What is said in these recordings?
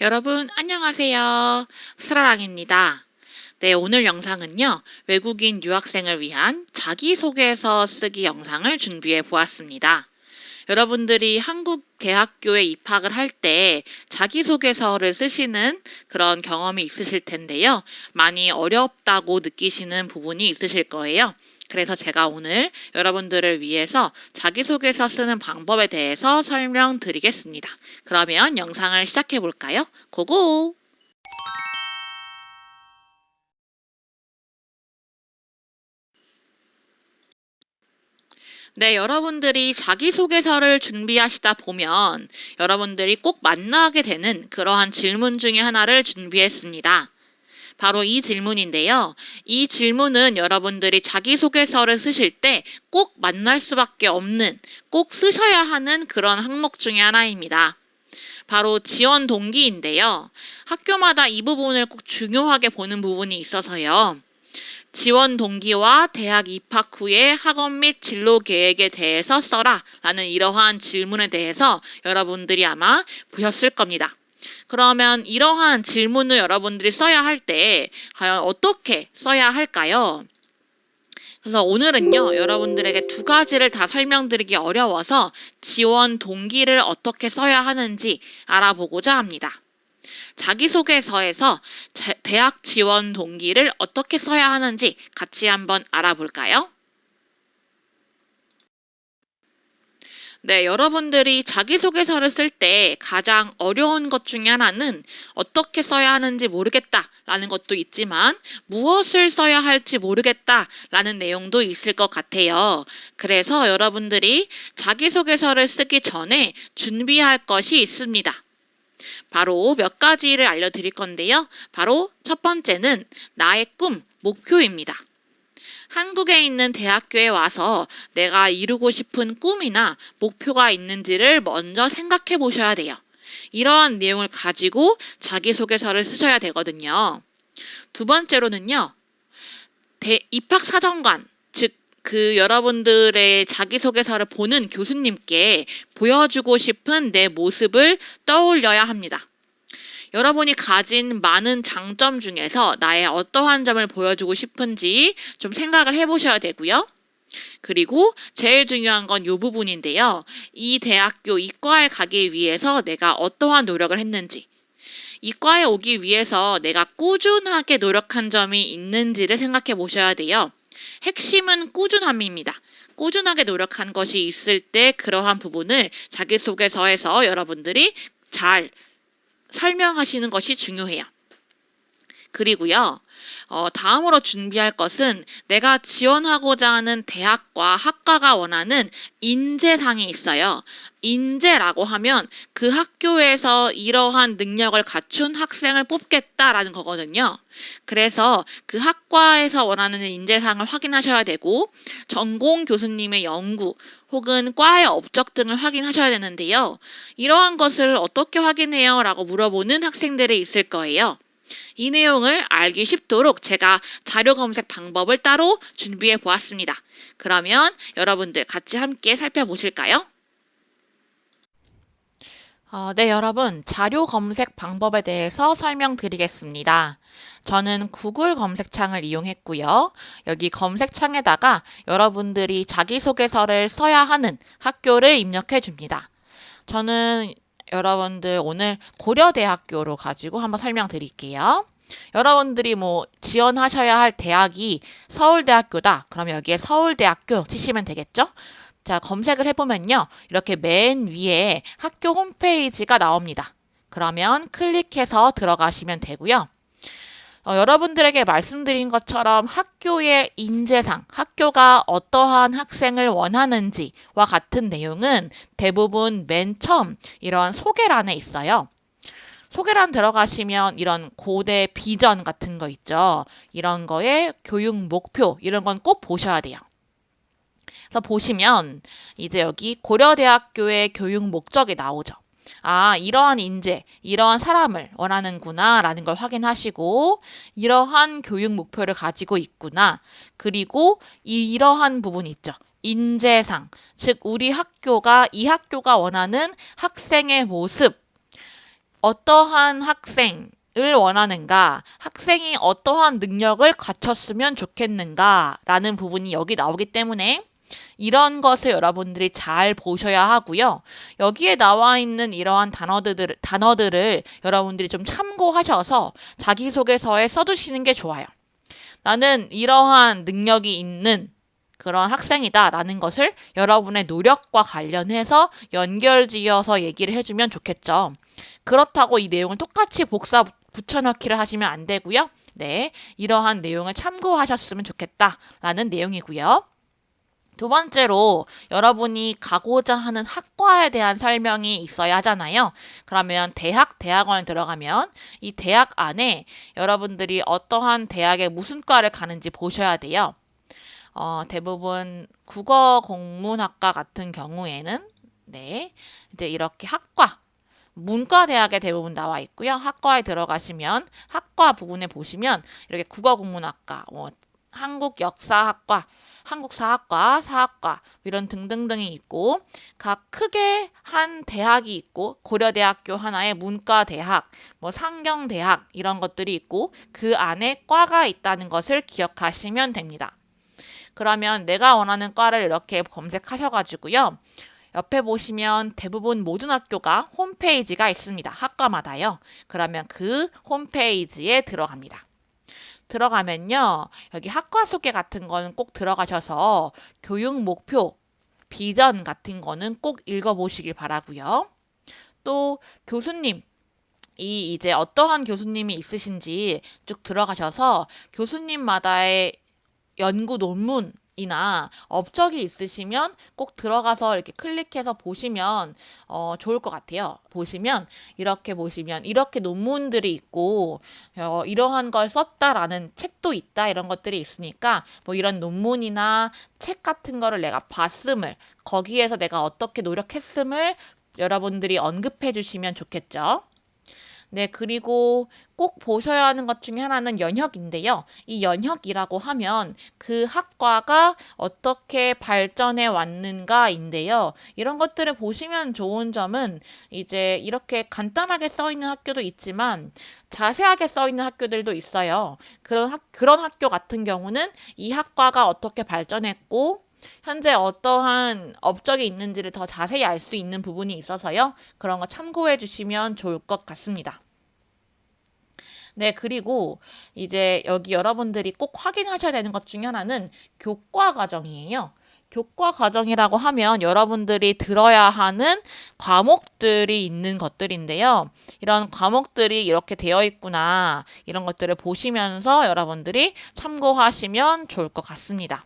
여러분, 안녕하세요. 스라랑입니다. 네, 오늘 영상은요, 외국인 유학생을 위한 자기소개서 쓰기 영상을 준비해 보았습니다. 여러분들이 한국 대학교에 입학을 할 때 자기소개서를 쓰시는 그런 경험이 있으실 텐데요. 많이 어렵다고 느끼시는 부분이 있으실 거예요. 그래서 제가 오늘 여러분들을 위해서 자기소개서 쓰는 방법에 대해서 설명드리겠습니다. 그러면 영상을 시작해 볼까요? 고고! 네, 여러분들이 자기소개서를 준비하시다 보면 여러분들이 꼭 만나게 되는 그러한 질문 중에 하나를 준비했습니다. 바로 이 질문인데요. 이 질문은 여러분들이 자기소개서를 쓰실 때 꼭 만날 수밖에 없는, 꼭 쓰셔야 하는 그런 항목 중에 하나입니다. 바로 지원 동기인데요. 학교마다 이 부분을 꼭 중요하게 보는 부분이 있어서요. 지원 동기와 대학 입학 후의 학원 및 진로 계획에 대해서 써라 라는 이러한 질문에 대해서 여러분들이 아마 보셨을 겁니다. 그러면 이러한 질문을 여러분들이 써야 할 때 과연 어떻게 써야 할까요? 그래서 오늘은요, 여러분들에게 두 가지를 다 설명드리기 어려워서 지원 동기를 어떻게 써야 하는지 알아보고자 합니다. 자기소개서에서 제- 대학 지원 동기를 어떻게 써야 하는지 같이 한번 알아볼까요? 네, 여러분들이 자기소개서를 쓸 때 가장 어려운 것 중에 하나는 어떻게 써야 하는지 모르겠다라는 것도 있지만 무엇을 써야 할지 모르겠다라는 내용도 있을 것 같아요. 그래서 여러분들이 자기소개서를 쓰기 전에 준비할 것이 있습니다. 바로 몇 가지를 알려드릴 건데요. 바로 첫 번째는 나의 꿈, 목표입니다. 한국에 있는 대학교에 와서 내가 이루고 싶은 꿈이나 목표가 있는지를 먼저 생각해 보셔야 돼요. 이러한 내용을 가지고 자기소개서를 쓰셔야 되거든요. 두 번째로는요, 대, 입학사정관, 즉, 그 여러분들의 자기소개서를 보는 교수님께 보여주고 싶은 내 모습을 떠올려야 합니다. 여러분이 가진 많은 장점 중에서 나의 어떠한 점을 보여주고 싶은지 좀 생각을 해보셔야 되고요. 그리고 제일 중요한 건 이 부분인데요. 이 대학교 이과에 가기 위해서 내가 어떠한 노력을 했는지, 이과에 오기 위해서 내가 꾸준하게 노력한 점이 있는지를 생각해 보셔야 돼요. 핵심은 꾸준함입니다. 꾸준하게 노력한 것이 있을 때 그러한 부분을 자기소개서에서 여러분들이 잘 설명하시는 것이 중요해요. 그리고요, 어, 다음으로 준비할 것은 내가 지원하고자 하는 대학과 학과가 원하는 인재상이 있어요. 인재라고 하면 그 학교에서 이러한 능력을 갖춘 학생을 뽑겠다라는 거거든요. 그래서 그 학과에서 원하는 인재상을 확인하셔야 되고, 전공 교수님의 연구 혹은 과의 업적 등을 확인하셔야 되는데요. 이러한 것을 어떻게 확인해요? 라고 물어보는 학생들이 있을 거예요. 이 내용을 알기 쉽도록 제가 자료 검색 방법을 따로 준비해 보았습니다. 그러면 여러분들 같이 함께 살펴보실까요? 어, 네, 여러분. 자료 검색 방법에 대해서 설명드리겠습니다. 저는 구글 검색창을 이용했고요. 여기 검색창에다가 여러분들이 자기소개서를 써야 하는 학교를 입력해 줍니다. 저는 여러분들 오늘 고려대학교로 가지고 한번 설명드릴게요. 여러분들이 뭐 지원하셔야 할 대학이 서울대학교다. 그럼 여기에 서울대학교 치시면 되겠죠? 자, 검색을 해보면요. 이렇게 맨 위에 학교 홈페이지가 나옵니다. 그러면 클릭해서 들어가시면 되고요. 어, 여러분들에게 말씀드린 것처럼 학교의 인재상, 학교가 어떠한 학생을 원하는지와 같은 내용은 대부분 맨 처음 이런 소개란에 있어요. 소개란 들어가시면 이런 고대 비전 같은 거 있죠. 이런 거에 교육 목표, 이런 건 꼭 보셔야 돼요. 그래서 보시면 이제 여기 고려대학교의 교육 목적이 나오죠. 아, 이러한 인재, 이러한 사람을 원하는구나, 라는 걸 확인하시고, 이러한 교육 목표를 가지고 있구나. 그리고 이, 이러한 부분이 있죠. 인재상, 즉, 우리 학교가, 이 학교가 원하는 학생의 모습, 어떠한 학생 을 원하는가, 학생이 어떠한 능력을 갖췄으면 좋겠는가라는 부분이 여기 나오기 때문에 이런 것을 여러분들이 잘 보셔야 하고요. 여기에 나와 있는 이러한 단어들, 단어들을 여러분들이 좀 참고하셔서 자기소개서에 써주시는 게 좋아요. 나는 이러한 능력이 있는 그런 학생이다라는 것을 여러분의 노력과 관련해서 연결지어서 얘기를 해주면 좋겠죠. 그렇다고 이 내용을 똑같이 복사 붙여넣기를 하시면 안 되고요. 네, 이러한 내용을 참고하셨으면 좋겠다라는 내용이고요. 두 번째로 여러분이 가고자 하는 학과에 대한 설명이 있어야 하잖아요. 그러면 대학, 대학원에 들어가면 이 대학 안에 여러분들이 어떠한 대학에 무슨 과를 가는지 보셔야 돼요. 어, 대부분 국어 공문학과 같은 경우에는 네, 이제 이렇게 학과 문과 대학에 대부분 나와 있고요. 학과에 들어가시면 학과 부분에 보시면 이렇게 국어 공문학과, 뭐 한국 역사학과, 한국사학과, 사학과 이런 등등등이 있고 각 크게 한 대학이 있고 고려대학교 하나의 문과대학, 뭐 상경대학 이런 것들이 있고 그 안에 과가 있다는 것을 기억하시면 됩니다. 그러면 내가 원하는 과를 이렇게 검색하셔가지고요. 옆에 보시면 대부분 모든 학교가 홈페이지가 있습니다. 학과마다요. 그러면 그 홈페이지에 들어갑니다. 들어가면요. 여기 학과 소개 같은 거는 꼭 들어가셔서 교육 목표, 비전 같은 거는 꼭 읽어보시길 바라고요. 또 교수님, 이 이제 어떠한 교수님이 있으신지 쭉 들어가셔서 교수님마다의 연구 논문 이나 업적이 있으시면 꼭 들어가서 이렇게 클릭해서 보시면 어, 좋을 것 같아요. 보시면 이렇게 보시면 이렇게 논문들이 있고 어, 이러한 걸 썼다라는 책도 있다 이런 것들이 있으니까 뭐 이런 논문이나 책 같은 거를 내가 봤음을 거기에서 내가 어떻게 노력했음을 여러분들이 언급해 주시면 좋겠죠. 네, 그리고 꼭 보셔야 하는 것 중에 하나는 연혁인데요. 이 연혁이라고 하면 그 학과가 어떻게 발전해 왔는가인데요. 이런 것들을 보시면 좋은 점은 이제 이렇게 간단하게 써 있는 학교도 있지만 자세하게 써 있는 학교들도 있어요. 그런 학, 그런 학교 같은 경우는 이 학과가 어떻게 발전했고 현재 어떠한 업적이 있는지를 더 자세히 알 수 있는 부분이 있어서요. 그런 거 참고해 주시면 좋을 것 같습니다. 네, 그리고 이제 여기 여러분들이 꼭 확인하셔야 되는 것 중에 하나는 교과 과정이에요. 교과 과정이라고 하면 여러분들이 들어야 하는 과목들이 있는 것들인데요. 이런 과목들이 이렇게 되어 있구나. 이런 것들을 보시면서 여러분들이 참고하시면 좋을 것 같습니다.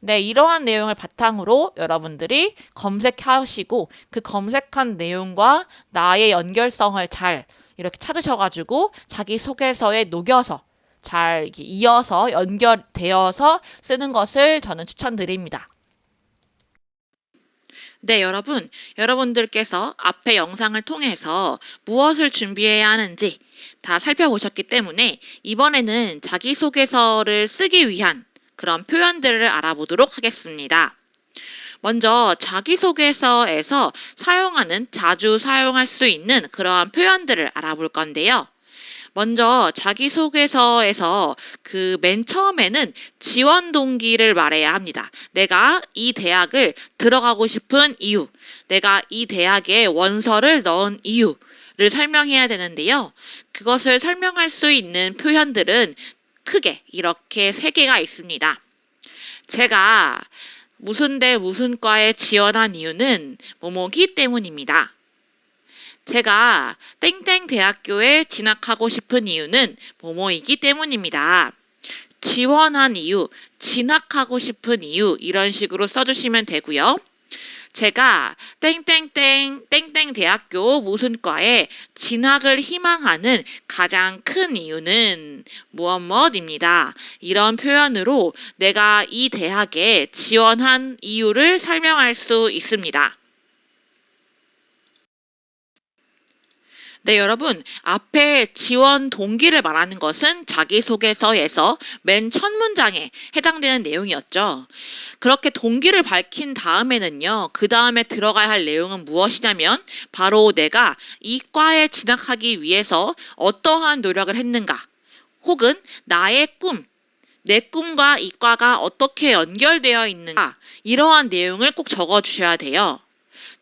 네, 이러한 내용을 바탕으로 여러분들이 검색하시고 그 검색한 내용과 나의 연결성을 잘 이렇게 찾으셔가지고 자기 소개서에 녹여서 잘 이어서 연결되어서 쓰는 것을 저는 추천드립니다. 네, 여러분. 여러분들께서 앞에 영상을 통해서 무엇을 준비해야 하는지 다 살펴보셨기 때문에 이번에는 자기소개서를 쓰기 위한 그런 표현들을 알아보도록 하겠습니다. 먼저 자기소개서에서 사용하는 자주 사용할 수 있는 그러한 표현들을 알아볼 건데요. 먼저 자기소개서에서 그 맨 처음에는 지원 동기를 말해야 합니다. 내가 이 대학을 들어가고 싶은 이유, 내가 이 대학에 원서를 넣은 이유를 설명해야 되는데요. 그것을 설명할 수 있는 표현들은 크게 이렇게 세 개가 있습니다. 제가 무슨 대 무슨 과에 지원한 이유는 뭐뭐기 때문입니다. 제가 땡땡 대학교에 진학하고 싶은 이유는 뭐뭐이기 때문입니다. 지원한 이유, 진학하고 싶은 이유 이런 식으로 써주시면 되고요. 제가 땡땡땡 땡땡 대학교 무슨 과에 진학을 희망하는 가장 큰 이유는 무엇 무엇입니다. 이런 표현으로 내가 이 대학에 지원한 이유를 설명할 수 있습니다. 네, 여러분. 앞에 지원 동기를 말하는 것은 자기소개서에서 맨 첫 문장에 해당되는 내용이었죠. 그렇게 동기를 밝힌 다음에는요, 그 다음에 들어가야 할 내용은 무엇이냐면, 바로 내가 이 과에 진학하기 위해서 어떠한 노력을 했는가, 혹은 나의 꿈, 내 꿈과 이 과가 어떻게 연결되어 있는가, 이러한 내용을 꼭 적어 주셔야 돼요.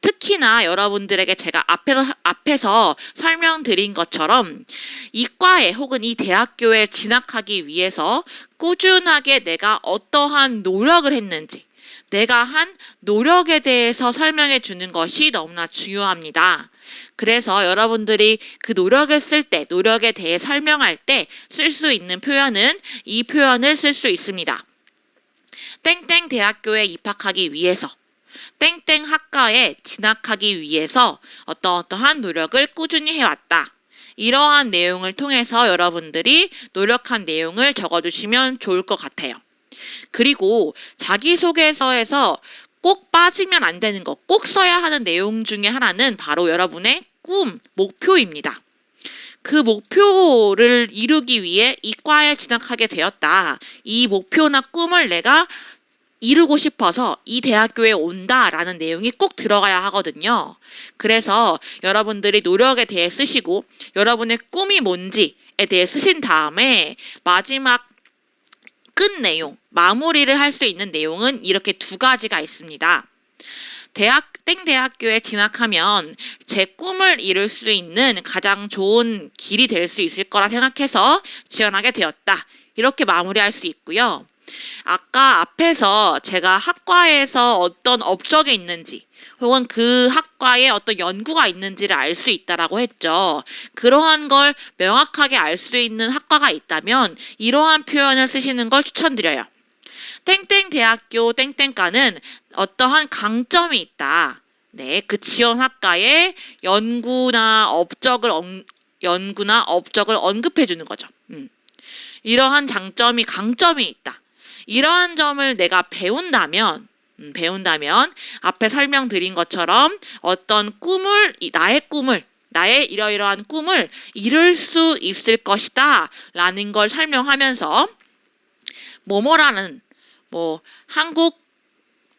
특히나 여러분들에게 제가 앞에서, 앞에서 설명드린 것처럼 이과에 혹은 이 대학교에 진학하기 위해서 꾸준하게 내가 어떠한 노력을 했는지 내가 한 노력에 대해서 설명해 주는 것이 너무나 중요합니다. 그래서 여러분들이 그 노력을 쓸 때, 노력에 대해 설명할 때 쓸 수 있는 표현은 이 표현을 쓸 수 있습니다. 땡땡 대학교에 입학하기 위해서 땡땡 학과에 진학하기 위해서 어떠어떠한 노력을 꾸준히 해왔다. 이러한 내용을 통해서 여러분들이 노력한 내용을 적어주시면 좋을 것 같아요. 그리고 자기소개서에서 꼭 빠지면 안 되는 것, 꼭 써야 하는 내용 중에 하나는 바로 여러분의 꿈, 목표입니다. 그 목표를 이루기 위해 이과에 진학하게 되었다. 이 목표나 꿈을 내가 이루고 싶어서 이 대학교에 온다라는 내용이 꼭 들어가야 하거든요. 그래서 여러분들이 노력에 대해 쓰시고 여러분의 꿈이 뭔지에 대해 쓰신 다음에 마지막 끝 내용, 마무리를 할 수 있는 내용은 이렇게 두 가지가 있습니다. 대학 땡 대학교에 진학하면 제 꿈을 이룰 수 있는 가장 좋은 길이 될 수 있을 거라 생각해서 지원하게 되었다. 이렇게 마무리할 수 있고요. 아까 앞에서 제가 학과에서 어떤 업적이 있는지 혹은 그 학과에 어떤 연구가 있는지를 알 수 있다라고 했죠. 그러한 걸 명확하게 알 수 있는 학과가 있다면 이러한 표현을 쓰시는 걸 추천드려요. 땡땡 대학교 땡땡과는 어떠한 강점이 있다. 네, 그 지원 학과에 연구나 업적을 언, 연구나 업적을 언급해 주는 거죠. 음. 이러한 장점이 강점이 있다. 이러한 점을 내가 배운다면 음, 배운다면 앞에 설명드린 것처럼 어떤 꿈을 나의 꿈을 나의 이러이러한 꿈을 이룰 수 있을 것이다 라는 걸 설명하면서 뭐뭐라는 뭐 한국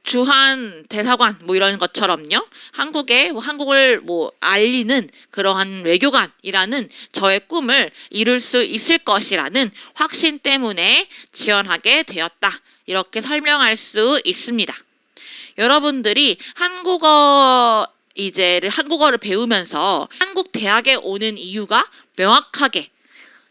주한 대사관 뭐 이런 것처럼요. 한국의 뭐 한국을 뭐 알리는 그러한 외교관이라는 저의 꿈을 이룰 수 있을 것이라는 확신 때문에 지원하게 되었다. 이렇게 설명할 수 있습니다. 여러분들이 한국어 이제를 한국어를 배우면서 한국 대학에 오는 이유가 명확하게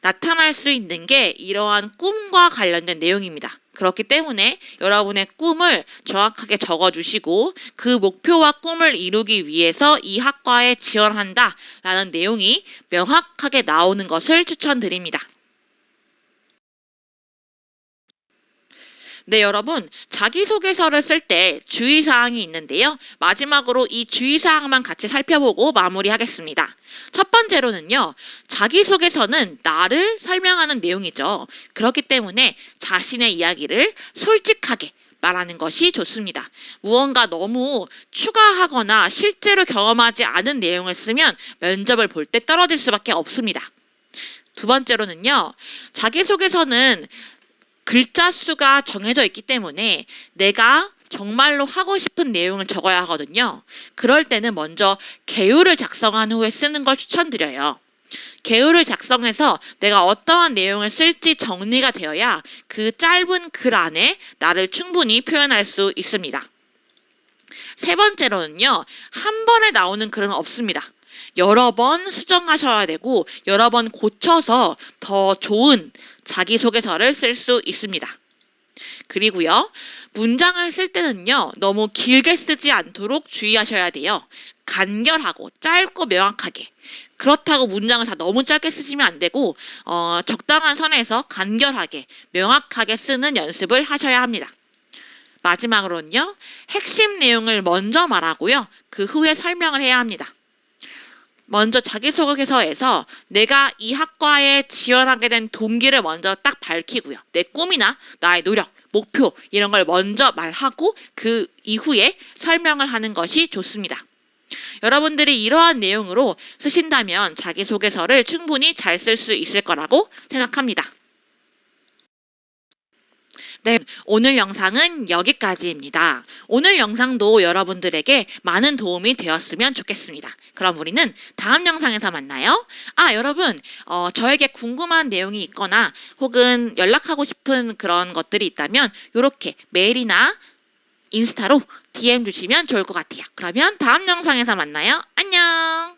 나타날 수 있는 게 이러한 꿈과 관련된 내용입니다. 그렇기 때문에 여러분의 꿈을 정확하게 적어주시고 그 목표와 꿈을 이루기 위해서 이 학과에 지원한다 라는 내용이 명확하게 나오는 것을 추천드립니다. 네, 여러분. 자기소개서를 쓸 때 주의사항이 있는데요. 마지막으로 이 주의사항만 같이 살펴보고 마무리하겠습니다. 첫 번째로는요, 자기소개서는 나를 설명하는 내용이죠. 그렇기 때문에 자신의 이야기를 솔직하게 말하는 것이 좋습니다. 무언가 너무 추가하거나 실제로 경험하지 않은 내용을 쓰면 면접을 볼 때 떨어질 수밖에 없습니다. 두 번째로는요, 자기소개서는 글자 수가 정해져 있기 때문에 내가 정말로 하고 싶은 내용을 적어야 하거든요. 그럴 때는 먼저 개요를 작성한 후에 쓰는 걸 추천드려요. 개요를 작성해서 내가 어떠한 내용을 쓸지 정리가 되어야 그 짧은 글 안에 나를 충분히 표현할 수 있습니다. 세 번째로는요, 한 번에 나오는 글은 없습니다. 여러 번 수정하셔야 되고, 여러 번 고쳐서 더 좋은 자기소개서를 쓸 수 있습니다. 그리고요, 문장을 쓸 때는요, 너무 길게 쓰지 않도록 주의하셔야 돼요. 간결하고 짧고 명확하게. 그렇다고 문장을 다 너무 짧게 쓰시면 안 되고, 어, 적당한 선에서 간결하게, 명확하게 쓰는 연습을 하셔야 합니다. 마지막으로는요, 핵심 내용을 먼저 말하고요, 그 후에 설명을 해야 합니다. 먼저 자기소개서에서 내가 이 학과에 지원하게 된 동기를 먼저 딱 밝히고요. 내 꿈이나 나의 노력, 목표 이런 걸 먼저 말하고 그 이후에 설명을 하는 것이 좋습니다. 여러분들이 이러한 내용으로 쓰신다면 자기소개서를 충분히 잘 쓸 수 있을 거라고 생각합니다. 네, 오늘 영상은 여기까지입니다. 오늘 영상도 여러분들에게 많은 도움이 되었으면 좋겠습니다. 그럼 우리는 다음 영상에서 만나요. 아, 여러분, 어, 저에게 궁금한 내용이 있거나 혹은 연락하고 싶은 그런 것들이 있다면 이렇게 메일이나 인스타로 DM 주시면 좋을 것 같아요. 그러면 다음 영상에서 만나요. 안녕!